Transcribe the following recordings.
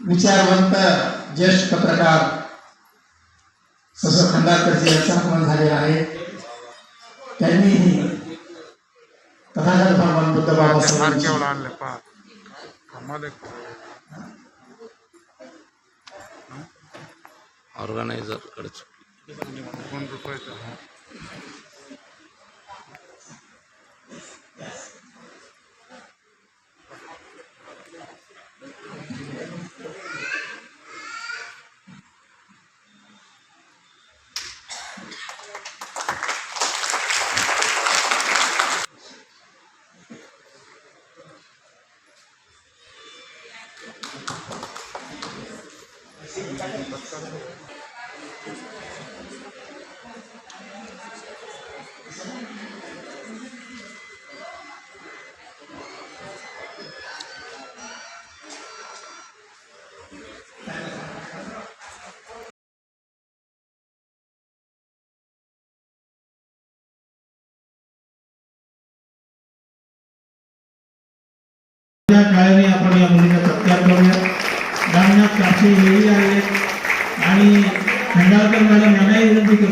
विचारवंत ज्येष्ठ पत्रकार सस खंडाळकरचे अचानक झालेले आहे त्यांनीही तथागत भगवान बुद्ध बाबासाहेब ऑर्गनायझरकडे दोन रुपयाचं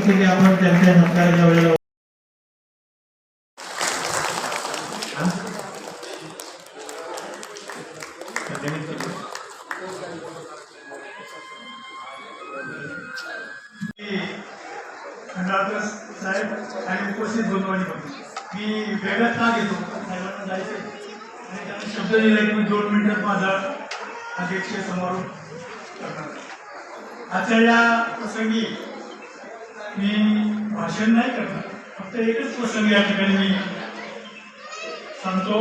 परिस्थिती आपण त्यांच्या सत्काराच्या वेळेला खंडाळकर साहेब आणि उपस्थित बोलवानी मी वेगळा का घेतो साहेबांना जायचं आणि त्यांना शब्द दिला की मी दोन मिनिटात माझा अध्यक्ष समारोप करणार आजच्या या प्रसंगी मी भाषण नाही करणार. फक्त एकच प्रसंग या ठिकाणी मी सांगतो.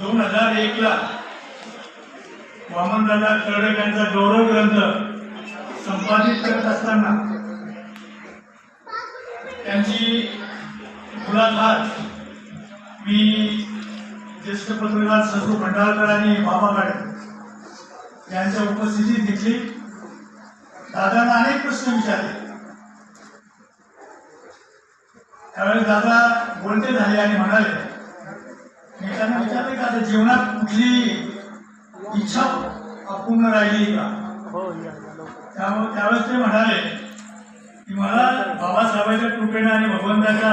दोन हजार एकला वामनदादा कर्डक यांचा गौरव ग्रंथ संपादित करत असताना त्यांची मुलाखत मी ज्येष्ठ पत्रकार ससू भंडारकर आणि बाबा गाडे यांच्या उपस्थितीत घेतली. दादांना अनेक प्रश्न विचारले. त्यावेळेस दादा बोलते झाले आणि म्हणाले मी त्यांना विचारले का आता जीवनात कुठली इच्छा अपूर्ण राहिली का? त्यामुळे त्यावेळेस ते म्हणाले की मला बाबासाहेबांच्या कृपेने आणि भगवंताच्या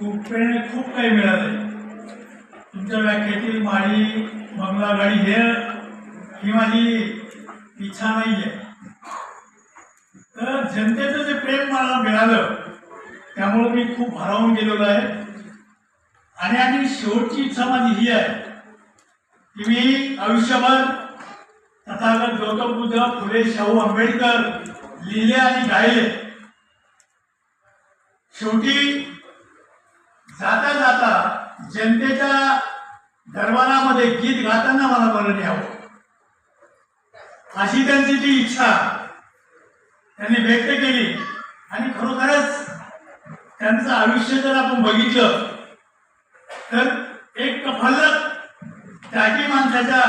कृपेने खूप काही मिळालंय तुमच्या व्याख्यातील माळी बंगला गाडी हे ही माझी इच्छा नाही आहे तर जनतेचं जे प्रेम मला मिळालं त्यामुळे मी खूप भारावून गेलेलो आहे. आणि आणि शेवटची इच्छा माझी ही आहे की मी आयुष्यभर तथागत गौतम बुद्ध फुले शाहू आंबेडकर लिहिले आणि गायले. शेवटी जाता जाता जनतेच्या दरबारामध्ये गीत गाताना मला मरण यावं. अशी त्यांची ती इच्छा त्यांनी व्यक्त केली आणि खरोखरच त्यांचं आयुष्य जर आपण बघितलं तर एक कफल्लक त्याही माणसाच्या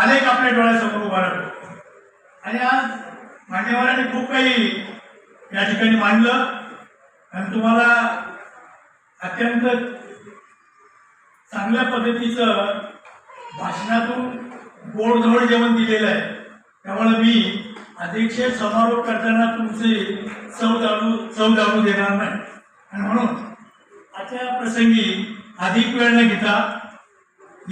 आलेख आपल्या डोळ्यासमोर उभा राहतो. आणि आज मान्यवरांनी खूप काही या ठिकाणी मांडलं. आणि तुम्हाला अत्यंत चांगल्या पद्धतीचं भाषणातून गोडधोड जेवण दिलेलं आहे. त्यामुळे मी अध्यक्ष समारोप करताना तुमचे चव जाणू चव जाणू देणार नाही. आणि म्हणून आजच्या प्रसंगी अधिक वेळ न घेता